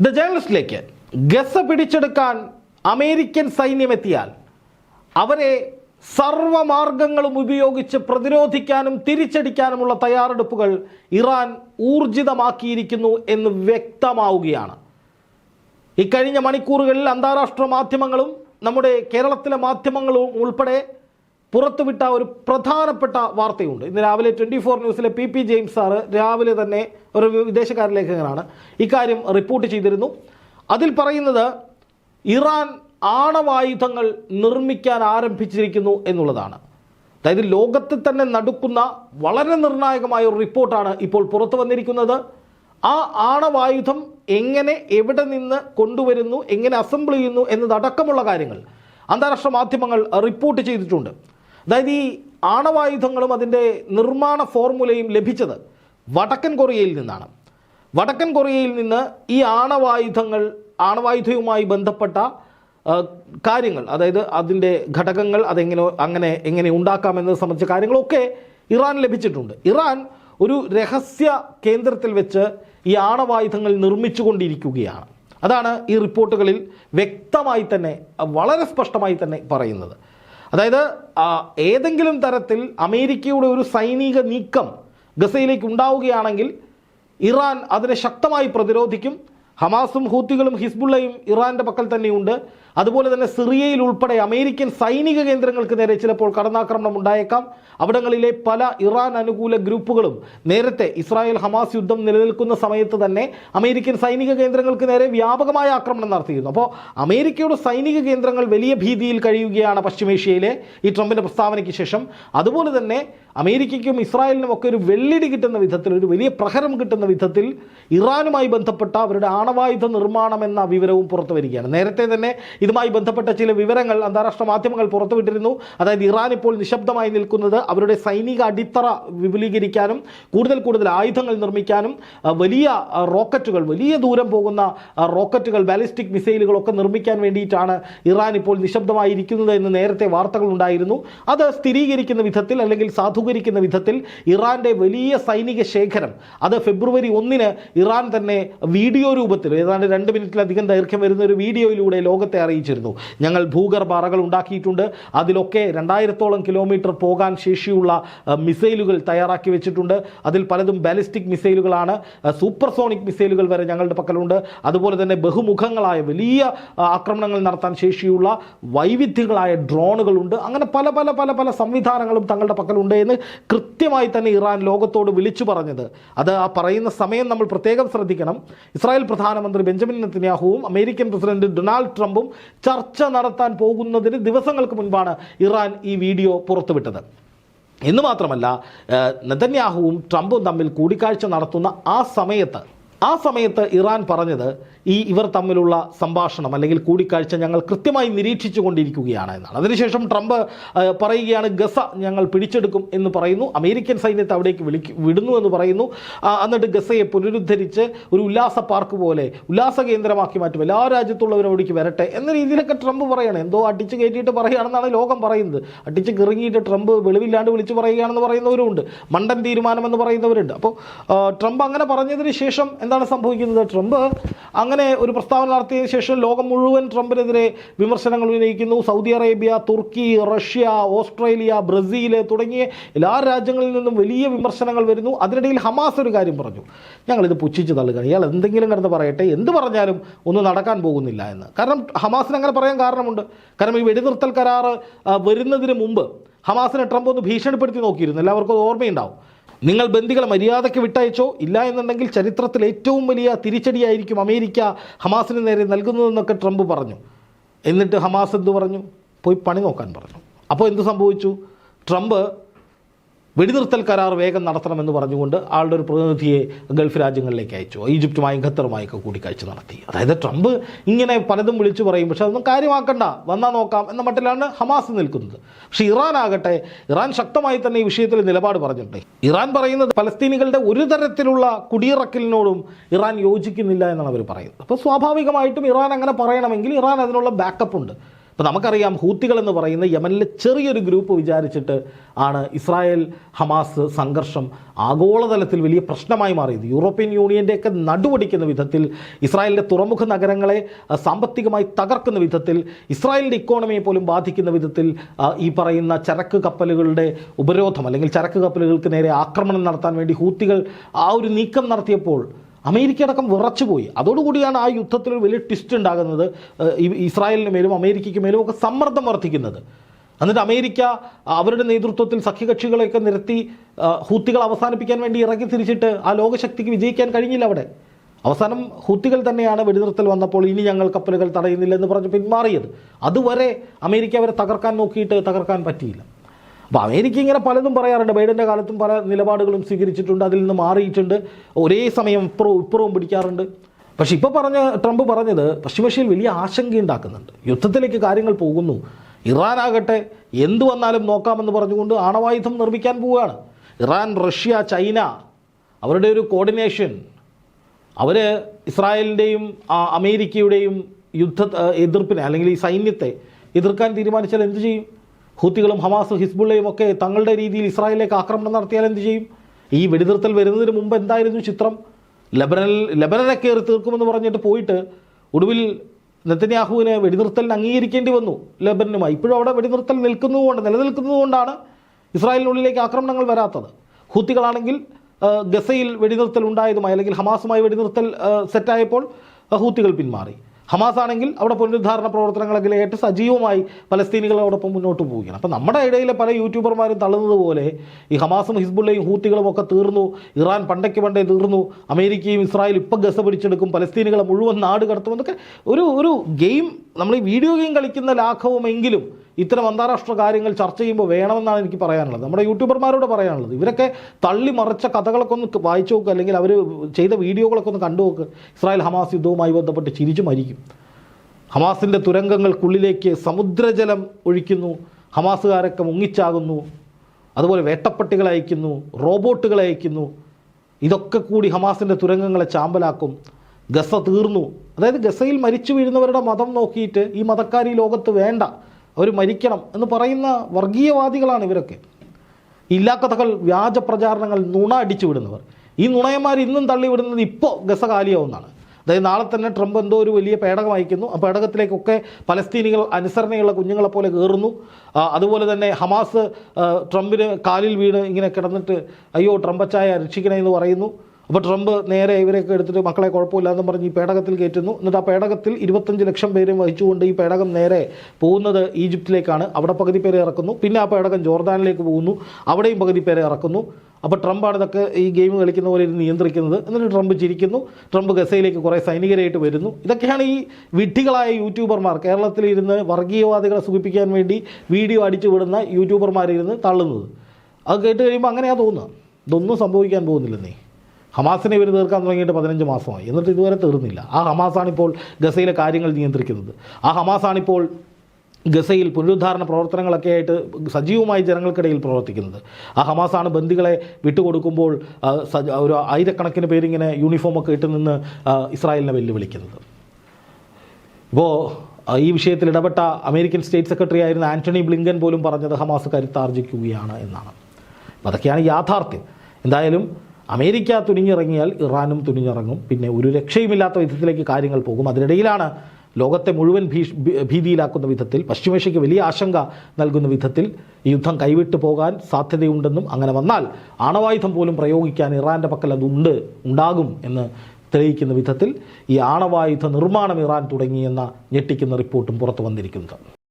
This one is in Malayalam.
ദ ജേണലിസ്റ്റിലേക്ക് ഗസ പിടിച്ചെടുക്കാൻ അമേരിക്കൻ സൈന്യം എത്തിയാൽ അവരെ സർവമാർഗങ്ങളും ഉപയോഗിച്ച് പ്രതിരോധിക്കാനും തിരിച്ചടിക്കാനുമുള്ള തയ്യാറെടുപ്പുകൾ ഇറാൻ ഊർജിതമാക്കിയിരിക്കുന്നു എന്ന് വ്യക്തമാവുകയാണ്. ഇക്കഴിഞ്ഞ മണിക്കൂറുകളിൽ അന്താരാഷ്ട്ര മാധ്യമങ്ങളും നമ്മുടെ കേരളത്തിലെ മാധ്യമങ്ങളും ഉൾപ്പെടെ പുറത്തുവിട്ട ഒരു പ്രധാനപ്പെട്ട വാർത്തയുണ്ട്. ഇന്ന് രാവിലെ ട്വന്റി ഫോർ ന്യൂസിലെ പി പി ജെയിംസ് സാറ് രാവിലെ തന്നെ ഒരു വിദേശകാര്യ ലേഖകനാണ്. ഇക്കാര്യം റിപ്പോർട്ട് ചെയ്തിരുന്നു. അതിൽ പറയുന്നത് ഇറാൻ ആണവായുധങ്ങൾ നിർമ്മിക്കാൻ ആരംഭിച്ചിരിക്കുന്നു എന്നുള്ളതാണ്. അതായത് ലോകത്തിൽ തന്നെ നടുക്കുന്ന വളരെ നിർണായകമായ ഒരു റിപ്പോർട്ടാണ് ഇപ്പോൾ പുറത്തു വന്നിരിക്കുന്നത്. ആ ആണവായുധം എങ്ങനെ എവിടെ നിന്ന് കൊണ്ടുവരുന്നു എങ്ങനെ അസംബിൾ ചെയ്യുന്നു എന്നതടക്കമുള്ള കാര്യങ്ങൾ അന്താരാഷ്ട്ര മാധ്യമങ്ങൾ റിപ്പോർട്ട് ചെയ്തിട്ടുണ്ട്. അതായത് ഈ ആണവായുധങ്ങളും അതിന്റെ നിർമ്മാണ ഫോർമുലയും ലഭിച്ചത് വടക്കൻ കൊറിയയിൽ നിന്നാണ്. വടക്കൻ കൊറിയയിൽ നിന്ന് ഈ ആണവായുധങ്ങൾ ആണവായുധവുമായി ബന്ധപ്പെട്ട കാര്യങ്ങൾ അതായത് അതിന്റെ ഘടകങ്ങൾ അതെങ്ങനെ അങ്ങനെ എങ്ങനെ ഉണ്ടാക്കാമെന്നത് സംബന്ധിച്ച കാര്യങ്ങളൊക്കെ ഇറാൻ ലഭിച്ചിട്ടുണ്ട്. ഇറാൻ ഒരു രഹസ്യ കേന്ദ്രത്തിൽ വെച്ച് ഈ ആണവായുധങ്ങൾ നിർമ്മിച്ചുകൊണ്ടിരിക്കുകയാണ്. അതാണ് ഈ റിപ്പോർട്ടുകളിൽ വ്യക്തമായി തന്നെ വളരെ സ്പഷ്ടമായി തന്നെ പറയുന്നത്. അതായത് ഏതെങ്കിലും തരത്തിൽ അമേരിക്കയുടെ ഒരു സൈനിക നീക്കം ഗസയിലേക്ക് ഉണ്ടാവുകയാണെങ്കിൽ ഇറാൻ അതിനെ ശക്തമായി പ്രതിരോധിക്കും. ഹമാസും ഹൂത്തികളും ഹിസ്ബുള്ളയും ഇറാന്റെ പക്കൽ തന്നെയുണ്ട്. അതുപോലെ തന്നെ സിറിയയിൽ ഉൾപ്പെടെ അമേരിക്കൻ സൈനിക കേന്ദ്രങ്ങൾക്ക് നേരെ ചിലപ്പോൾ കടന്നാക്രമണം ഉണ്ടായേക്കാം. അവിടങ്ങളിലെ പല ഇറാൻ അനുകൂല ഗ്രൂപ്പുകളും നേരത്തെ ഇസ്രായേൽ ഹമാസ് യുദ്ധം നിലനിൽക്കുന്ന സമയത്ത് തന്നെ അമേരിക്കൻ സൈനിക കേന്ദ്രങ്ങൾക്ക് നേരെ വ്യാപകമായ ആക്രമണം നടത്തിയിരുന്നു. അപ്പോൾ അമേരിക്കയുടെ സൈനിക കേന്ദ്രങ്ങൾ വലിയ ഭീതിയിൽ കഴിയുകയാണ് പശ്ചിമേഷ്യയിലെ ഈ ട്രംപിന്റെ പ്രസ്താവനയ്ക്ക് ശേഷം. അതുപോലെ തന്നെ അമേരിക്കയ്ക്കും ഇസ്രായേലിനും ഒക്കെ ഒരു വെള്ളിടി കിട്ടുന്ന വിധത്തിൽ ഒരു വലിയ പ്രഹരം കിട്ടുന്ന വിധത്തിൽ ഇറാനുമായി ബന്ധപ്പെട്ട അവരുടെ ആണവായുധ നിർമ്മാണം എന്ന വിവരവും പുറത്തു വരികയാണ്. നേരത്തെ തന്നെ ഇതുമായി ബന്ധപ്പെട്ട ചില വിവരങ്ങൾ അന്താരാഷ്ട്ര മാധ്യമങ്ങൾ പുറത്തുവിട്ടിരുന്നു. അതായത് ഇറാൻ ഇപ്പോൾ നിശബ്ദമായി നിൽക്കുന്നത് അവരുടെ സൈനിക അടിത്തറ വിപുലീകരിക്കാനും കൂടുതൽ കൂടുതൽ ആയുധങ്ങൾ നിർമ്മിക്കാനും വലിയ റോക്കറ്റുകൾ വലിയ ദൂരം പോകുന്ന റോക്കറ്റുകൾ ബാലിസ്റ്റിക് മിസൈലുകളൊക്കെ നിർമ്മിക്കാൻ വേണ്ടിയിട്ടാണ് ഇറാൻ ഇപ്പോൾ നിശബ്ദമായിരിക്കുന്നത് എന്ന് നേരത്തെ വാർത്തകൾ ഉണ്ടായിരുന്നു. അത് സ്ഥിരീകരിക്കുന്ന വിധത്തിൽ അല്ലെങ്കിൽ സാധൂകരിക്കുന്ന വിധത്തിൽ ഇറാന്റെ വലിയ സൈനിക ശേഖരം അത് ഫെബ്രുവരി ഒന്നിന് ഇറാൻ തന്നെ വീഡിയോ രൂപത്തിൽ ഏതാണ്ട് രണ്ട് മിനിറ്റിലധികം ദൈർഘ്യം വരുന്ന ഒരു വീഡിയോയിലൂടെ ലോകത്തെ അറിയിച്ചിരുന്നു. ഞങ്ങൾ ഭൂഗർഭ അറകൾ ഉണ്ടാക്കിയിട്ടുണ്ട്. അതിലൊക്കെ രണ്ടായിരത്തോളം കിലോമീറ്റർ പോകാൻ ശേഷിയുള്ള മിസൈലുകൾ തയ്യാറാക്കി വെച്ചിട്ടുണ്ട്. അതിൽ പലതും ബാലിസ്റ്റിക് മിസൈലുകളാണ്. സൂപ്പർസോണിക് മിസൈലുകൾ വരെ ഞങ്ങളുടെ പക്കലുണ്ട്. അതുപോലെ തന്നെ ബഹുമുഖങ്ങളായ വലിയ ആക്രമണങ്ങൾ നടത്താൻ ശേഷിയുള്ള വൈവിധ്യങ്ങളായ ഡ്രോണുകളുണ്ട്. അങ്ങനെ പല പല പല പല സംവിധാനങ്ങളും തങ്ങളുടെ പക്കലുണ്ട് എന്ന് കൃത്യമായി തന്നെ ഇറാൻ ലോകത്തോട് വിളിച്ചു പറഞ്ഞത്. അത് ആ പറയുന്ന സമയം നമ്മൾ പ്രത്യേകം ശ്രദ്ധിക്കണം. ഇസ്രായേൽ പ്രധാനമന്ത്രി ബെഞ്ചമിൻ നെത്തന്യാഹുവും അമേരിക്കൻ പ്രസിഡന്റ് ഡൊണാൾഡ് ട്രംപും ചർച്ച നടത്താൻ പോകുന്നതിന് ദിവസങ്ങൾക്ക് മുൻപാണ് ഇറാൻ ഈ വീഡിയോ പുറത്തുവിട്ടത്. എന്ന് മാത്രമല്ല നെതന്യാഹുവും ട്രംപും തമ്മിൽ കൂടിക്കാഴ്ച നടത്തുന്ന ആ സമയത്ത് ആ സമയത്ത് ഇറാൻ പറഞ്ഞത് ഈ ഇവർ തമ്മിലുള്ള സംഭാഷണം അല്ലെങ്കിൽ കൂടിക്കാഴ്ച ഞങ്ങൾ കൃത്യമായി നിരീക്ഷിച്ചു കൊണ്ടിരിക്കുകയാണ് എന്നാണ്. അതിനുശേഷം ട്രംപ് പറയുകയാണ് ഗസ ഞങ്ങൾ പിടിച്ചെടുക്കും എന്ന് പറയുന്നു. അമേരിക്കൻ സൈന്യത്തെ അവിടേക്ക് വിളിക്ക് വിടുന്നു എന്ന് പറയുന്നു. എന്നിട്ട് ഗസയെ പുനരുദ്ധരിച്ച് ഒരു ഉല്ലാസ പാർക്ക് പോലെ ഉല്ലാസ കേന്ദ്രമാക്കി മാറ്റും. എല്ലാ രാജ്യത്തുള്ളവരും അവിടേക്ക് വരട്ടെ എന്ന രീതിയിലൊക്കെ ട്രംപ് പറയണം. എന്തോ അടിച്ച് കയറ്റിയിട്ട് പറയുകയാണെന്നാണ് ലോകം പറയുന്നത്. അടിച്ച് കിറങ്ങിയിട്ട് ട്രംപ് വെളിവില്ലാണ്ട് വിളിച്ച് പറയുകയാണെന്ന് പറയുന്നവരുണ്ട്. മണ്ടൻ തീരുമാനമെന്ന് പറയുന്നവരുണ്ട്. അപ്പോൾ ട്രംപ് അങ്ങനെ പറഞ്ഞതിന് ശേഷം എന്താണ് സംഭവിക്കുന്നത്? ട്രംപ് അങ്ങനെ ഒരു പ്രസ്താവന നടത്തിയതിനു ശേഷം ലോകം മുഴുവൻ ട്രംപിനെതിരെ വിമർശനങ്ങൾ ഉന്നയിക്കുന്നു. സൗദി അറേബ്യ തുർക്കി റഷ്യ ഓസ്ട്രേലിയ ബ്രസീൽ തുടങ്ങിയ എല്ലാ രാജ്യങ്ങളിൽ നിന്നും വലിയ വിമർശനങ്ങൾ വരുന്നു. അതിനിടയിൽ ഹമാസ് ഒരു കാര്യം പറഞ്ഞു. ഞങ്ങളിത് പുച്ഛിച്ച് തള്ളുകയാണ്. ഇയാൾ എന്തെങ്കിലും കിടന്ന് പറയട്ടെ. എന്ത് പറഞ്ഞാലും ഒന്നും നടക്കാൻ പോകുന്നില്ല എന്ന്. കാരണം ഹമാസിന് അങ്ങനെ പറയാൻ കാരണമുണ്ട്. കാരണം ഈ വെടിനിർത്തൽ കരാർ വരുന്നതിന് മുമ്പ് ഹമാസിനെ ട്രംപ് ഒന്ന് ഭീഷണിപ്പെടുത്തി നോക്കിയിരുന്നു. എല്ലാവർക്കും ഓർമ്മയുണ്ടാവും. നിങ്ങൾ ബന്ദികളെ മര്യാദയ്ക്ക് വിട്ടയച്ചോ? ഇല്ല എന്നുണ്ടെങ്കിൽ ചരിത്രത്തിൽ ഏറ്റവും വലിയ തിരിച്ചടിയായിരിക്കും അമേരിക്ക ഹമാസിന് നേരെ നൽകുന്നതെന്നൊക്കെ ട്രംപ് പറഞ്ഞു. എന്നിട്ട് ഹമാസ് എന്ത് പറഞ്ഞു? പോയി പണി നോക്കാൻ പറഞ്ഞു. അപ്പോൾ എന്ത് സംഭവിച്ചു? ട്രംപ് വെടിനിർത്തൽ കരാർ വേഗം നടത്തണമെന്ന് പറഞ്ഞുകൊണ്ട് ആളുടെ ഒരു പ്രതിനിധിയെ ഗൾഫ് രാജ്യങ്ങളിലേക്ക് അയച്ചു. ഈജിപ്തുമായും ഖത്തറുമായൊക്കെ കൂടിക്കാഴ്ച നടത്തി. അതായത് ട്രംപ് ഇങ്ങനെ പലതും വിളിച്ചു പറയും. പക്ഷെ അതൊന്നും കാര്യമാക്കണ്ട. വന്നാൽ നോക്കാം എന്ന മട്ടിലാണ് ഹമാസ് നിൽക്കുന്നത്. പക്ഷേ ഇറാൻ ആകട്ടെ ഇറാൻ ശക്തമായി തന്നെ ഈ വിഷയത്തിൽ നിലപാട് പറഞ്ഞിട്ടുണ്ട്. ഇറാൻ പറയുന്നത് പലസ്തീനികളുടെ ഒരു തരത്തിലുള്ള കുടിയിറക്കലിനോടും ഇറാൻ യോജിക്കുന്നില്ല എന്നാണ് അവർ പറയുന്നത്. അപ്പോൾ സ്വാഭാവികമായിട്ടും ഇറാൻ അങ്ങനെ പറയണമെങ്കിൽ ഇറാൻ അതിനുള്ള ബാക്കപ്പ് ഉണ്ട്. അപ്പോൾ നമുക്കറിയാം ഹൂത്തികൾ എന്ന് പറയുന്ന യമനിലെ ചെറിയൊരു ഗ്രൂപ്പ് വിചാരിച്ചിട്ട് ആണ് ഇസ്രായേൽ ഹമാസ് സംഘർഷം ആഗോളതലത്തിൽ വലിയ പ്രശ്നമായി മാറിയത്. യൂറോപ്യൻ യൂണിയന്റെയൊക്കെ നടുവടിക്കുന്ന വിധത്തിൽ ഇസ്രായേലിന്റെ തുറമുഖ നഗരങ്ങളെ സാമ്പത്തികമായി തകർക്കുന്ന വിധത്തിൽ ഇസ്രായേലിന്റെ ഇക്കോണമിയെ പോലും ബാധിക്കുന്ന വിധത്തിൽ ഈ പറയുന്ന ചരക്ക് കപ്പലുകളുടെ ഉപരോധം അല്ലെങ്കിൽ ചരക്ക് കപ്പലുകൾക്ക് നേരെ ആക്രമണം നടത്താൻ വേണ്ടി ഹൂത്തികൾ ആ ഒരു നീക്കം നടത്തിയപ്പോൾ അമേരിക്ക അടക്കം വിറച്ചുപോയി. അതോടുകൂടിയാണ് ആ യുദ്ധത്തിൽ ഒരു വലിയ ട്വിസ്റ്റ് ഉണ്ടാകുന്നത്. ഇസ്രായേലിന് മേലും അമേരിക്കയ്ക്ക് മേലും ഒക്കെ സമ്മർദ്ദം വർദ്ധിക്കുന്നത്. എന്നിട്ട് അമേരിക്ക അവരുടെ നേതൃത്വത്തിൽ സഖ്യകക്ഷികളെയൊക്കെ നിരത്തി ഹൂത്തികൾ അവസാനിപ്പിക്കാൻ വേണ്ടി ഇറങ്ങി തിരിച്ചിട്ട് ആ ലോകശക്തിക്ക് വിജയിക്കാൻ കഴിഞ്ഞില്ല അവിടെ. അവസാനം ഹൂത്തികൾ തന്നെയാണ് വെടിനിർത്തൽ വന്നപ്പോൾ ഇനി ഞങ്ങൾ കപ്പലുകൾ തടയുന്നില്ല എന്ന് പറഞ്ഞ് പിന്മാറിയത്. അതുവരെ അമേരിക്ക അവരെ തകർക്കാൻ നോക്കിയിട്ട് തകർക്കാൻ പറ്റിയില്ല. അപ്പോൾ അമേരിക്ക ഇങ്ങനെ പലതും പറയാറുണ്ട്. ബൈഡന്റെ കാലത്തും പല നിലപാടുകളും സ്വീകരിച്ചിട്ടുണ്ട്. അതിൽ നിന്ന് മാറിയിട്ടുണ്ട്. ഒരേ സമയം ഇപ്പുറവും ഇപ്പുറവും പിടിക്കാറുണ്ട്. പക്ഷേ ഇപ്പോൾ പറഞ്ഞ ട്രംപ് പറഞ്ഞത് പശ്ചിമേഷ്യയിൽ വലിയ ആശങ്കയുണ്ടാക്കുന്നുണ്ട് യുദ്ധത്തിലേക്ക് കാര്യങ്ങൾ പോകുന്നു. ഇറാനാകട്ടെ എന്തു വന്നാലും നോക്കാമെന്ന് പറഞ്ഞുകൊണ്ട് ആണവായുധം നിർമ്മിക്കാൻ പോവുകയാണ്. ഇറാൻ റഷ്യ ചൈന അവരുടെ ഒരു കോർഡിനേഷൻ. അവർ ഇസ്രായേലിന്റെയും അമേരിക്കയുടെയും യുദ്ധ എതിർപ്പിനെ അല്ലെങ്കിൽ ഈ സൈന്യത്തെ എതിർക്കാൻ തീരുമാനിച്ചാൽ എന്ത് ചെയ്യും? ഹൂത്തികളും ഹമാസും ഹിസ്ബുള്ളയും ഒക്കെ തങ്ങളുടെ രീതിയിൽ ഇസ്രായേലിലേക്ക് ആക്രമണം നടത്തിയാൽ എന്ത് ചെയ്യും? ഈ വെടിനിർത്തൽ വരുന്നതിന് മുമ്പ് എന്തായിരുന്നു ചിത്രം? ലബനൽ ലബനനെ കയറി തീർക്കുമെന്ന് പറഞ്ഞിട്ട് പോയിട്ട് ഒടുവിൽ നെത്തന്യാഹുവിനെ വെടിനിർത്തലിന് അംഗീകരിക്കേണ്ടി വന്നു ലബനനുമായി. ഇപ്പോഴും അവിടെ വെടിനിർത്തൽ നിൽക്കുന്നതുകൊണ്ട് നിലനിൽക്കുന്നതുകൊണ്ടാണ് ഇസ്രായേലിനുള്ളിലേക്ക് ആക്രമണങ്ങൾ വരാത്തത്. ഹൂത്തികളാണെങ്കിൽ ഗസയിൽ വെടിനിർത്തൽ ഉണ്ടായതുമായി അല്ലെങ്കിൽ ഹമാസുമായി വെടിനിർത്തൽ സെറ്റായപ്പോൾ ഹൂത്തികൾ പിന്മാറി. ഹമാസ് ആണെങ്കിൽ അവിടെ പുനരുദ്ധാരണ പ്രവർത്തനങ്ങളെങ്കിൽ ഏറ്റവും സജീവമായി പലസ്തീനികളോടൊപ്പം മുന്നോട്ട് പോവുകയാണ്. അപ്പോൾ നമ്മുടെ ഇടയിലെ പല യൂട്യൂബർമാരും തള്ളുന്നത് പോലെ ഈ ഹമാസും ഹിസ്ബുള്ളയും ഹൂത്തികളും ഒക്കെ തീർന്നു. ഇറാൻ പണ്ടയ്ക്ക് പണ്ടേ തീർന്നു. അമേരിക്കയും ഇസ്രായേലും ഇപ്പം ഗസ പിടിച്ചെടുക്കും. പലസ്തീനികളെ മുഴുവൻ നാട് കടത്തുമെന്നൊക്കെ ഒരു ഒരു ഗെയിം നമ്മൾ ഈ വീഡിയോ ഗെയിം കളിക്കുന്ന ലാഘവമെങ്കിലും ഇത്തരം അന്താരാഷ്ട്ര കാര്യങ്ങൾ ചർച്ച ചെയ്യുമ്പോൾ വേണമെന്നാണ് എനിക്ക് പറയാനുള്ളത്. നമ്മുടെ യൂട്യൂബർമാരോട് പറയാനുള്ളത്. ഇവരൊക്കെ തള്ളി മറിച്ച കഥകളൊക്കെ ഒന്ന് വായിച്ചു നോക്കുക അല്ലെങ്കിൽ അവർ ചെയ്ത വീഡിയോകളൊക്കെ ഒന്ന് കണ്ടു നോക്ക്. ഇസ്രായേൽ ഹമാസ് യുദ്ധവുമായി ബന്ധപ്പെട്ട് ചിരിച്ചു മരിക്കും. ഹമാസിന്റെ തുരങ്കങ്ങൾക്കുള്ളിലേക്ക് സമുദ്രജലം ഒഴിക്കുന്നു. ഹമാസുകാരൊക്കെ മുങ്ങിച്ചാകുന്നു. അതുപോലെ വേട്ടപ്പട്ടികളെ അയക്കുന്നു. റോബോട്ടുകളെ അയക്കുന്നു. ഇതൊക്കെ കൂടി ഹമാസിന്റെ തുരങ്കങ്ങളെ ചാമ്പലാക്കും. ഗസ തീർന്നു. അതായത് ഗസയിൽ മരിച്ചു വീഴുന്നവരുടെ മതം നോക്കിയിട്ട് ഈ മതക്കാർ ഈ ലോകത്ത് വേണ്ട അവർ മരിക്കണം എന്ന് പറയുന്ന വർഗീയവാദികളാണ് ഇവരൊക്കെ. ഇല്ലാക്കഥകൾ വ്യാജ പ്രചാരണങ്ങൾ നുണ അടിച്ചു വിടുന്നവർ. ഈ നുണയന്മാർ ഇന്നും തള്ളി വിടുന്നത് ഇപ്പോൾ ഗസ കാലിയാവുന്നതാണ്. അതായത് നാളെ തന്നെ ട്രംപ് എന്തോ ഒരു വലിയ പേടകം അയക്കുന്നു. ആ പേടകത്തിലേക്കൊക്കെ പലസ്തീനികൾ അനുസരണയുള്ള കുഞ്ഞുങ്ങളെ പോലെ കയറുന്നു അതുപോലെ തന്നെ ഹമാസ് ട്രംപിന് കാലിൽ വീണ് ഇങ്ങനെ കിടന്നിട്ട് അയ്യോ ട്രംപച്ചായ രക്ഷിക്കണേ എന്ന് പറയുന്നു. അപ്പോൾ ട്രംപ് നേരെ ഇവരെയൊക്കെ എടുത്തിട്ട് മക്കളെ കുഴപ്പമില്ലാന്ന് പറഞ്ഞ് ഈ പേടകത്തിൽ കയറ്റുന്നു. എന്നിട്ട് ആ പേടകത്തിൽ ഇരുപത്തഞ്ച് ലക്ഷം പേരും വഹിച്ചുകൊണ്ട് ഈ പേടകം നേരെ പോകുന്നത് ഈജിപ്തിലേക്കാണ്. അവിടെ പകുതി പേരെ ഇറക്കുന്നു. പിന്നെ ആ പേടകം ജോർദാനിലേക്ക് പോകുന്നു. അവിടെയും പകുതി പേരെ ഇറക്കുന്നു. അപ്പോൾ ട്രംപാണ് ഇതൊക്കെ ഈ ഗെയിം കളിക്കുന്ന പോലെ ഇരുന്ന് നിയന്ത്രിക്കുന്നത്. എന്നിട്ട് ട്രംപ് ചിരിക്കുന്നു. ട്രംപ് ഗസയിലേക്ക് കുറേ സൈനികരായിട്ട് വരുന്നു. ഇതൊക്കെയാണ് ഈ വിഡ്ഢികളായ യൂട്യൂബർമാർ. കേരളത്തിലിരുന്ന് വർഗീയവാദികളെ സുഖിപ്പിക്കാൻ വേണ്ടി വീഡിയോ അടിച്ചു വിടുന്ന യൂട്യൂബർമാരിരുന്ന് തള്ളുന്നത്. അത് കേട്ട് കഴിയുമ്പോൾ അങ്ങനെയാണ് തോന്നുക. ഇതൊന്നും സംഭവിക്കാൻ പോകുന്നില്ലെന്നേ. ഹമാസിനെ ഇവർ തീർക്കാൻ തുടങ്ങിയിട്ട് പതിനഞ്ച് മാസമായി. എന്നിട്ട് ഇതുവരെ തീർന്നില്ല. ആ ഹമാസാണിപ്പോൾ ഗസയിലെ കാര്യങ്ങൾ നിയന്ത്രിക്കുന്നത്. ആ ഹമാസാണിപ്പോൾ ഗസയിൽ പുനരുദ്ധാരണ പ്രവർത്തനങ്ങളൊക്കെ ആയിട്ട് സജീവമായി ജനങ്ങൾക്കിടയിൽ പ്രവർത്തിക്കുന്നത്. ആ ഹമാസാണ് ബന്ദികളെ വിട്ടുകൊടുക്കുമ്പോൾ ഒരു ആയിരക്കണക്കിന് പേരിങ്ങനെ യൂണിഫോമൊക്കെ ഇട്ട് നിന്ന് ഇസ്രായേലിനെ വെല്ലുവിളിക്കുന്നത്. ഇപ്പോൾ ഈ വിഷയത്തിൽ ഇടപെട്ട അമേരിക്കൻ സ്റ്റേറ്റ് സെക്രട്ടറി ആയിരുന്ന ആന്റണി ബ്ലിങ്കൻ പോലും പറഞ്ഞത് ഹമാസ് കരുത്താർജിക്കുകയാണ് എന്നാണ്. അതൊക്കെയാണ് യാഥാർത്ഥ്യം. എന്തായാലും അമേരിക്ക തുനിഞ്ഞിറങ്ങിയാൽ ഇറാനും തുനിഞ്ഞിറങ്ങും. പിന്നെ ഒരു രക്ഷയുമില്ലാത്ത വിധത്തിലേക്ക് കാര്യങ്ങൾ പോകും. അതിനിടയിലാണ് ലോകത്തെ മുഴുവൻ ഭീഷ് ഭീതിയിലാക്കുന്ന വിധത്തിൽ പശ്ചിമേഷ്യയ്ക്ക് വലിയ ആശങ്ക നൽകുന്ന വിധത്തിൽ ഈ യുദ്ധം കൈവിട്ടു പോകാൻ സാധ്യതയുണ്ടെന്നും അങ്ങനെ വന്നാൽ ആണവായുധം പോലും പ്രയോഗിക്കാൻ ഇറാന്റെ പക്കൽ അതുണ്ട് ഉണ്ടാകും എന്ന് തെളിയിക്കുന്ന വിധത്തിൽ ഈ ആണവായുധ നിർമ്മാണം ഇറാൻ തുടങ്ങിയെന്ന ഞെട്ടിക്കുന്ന റിപ്പോർട്ടും പുറത്തു വന്നിരിക്കുന്നത്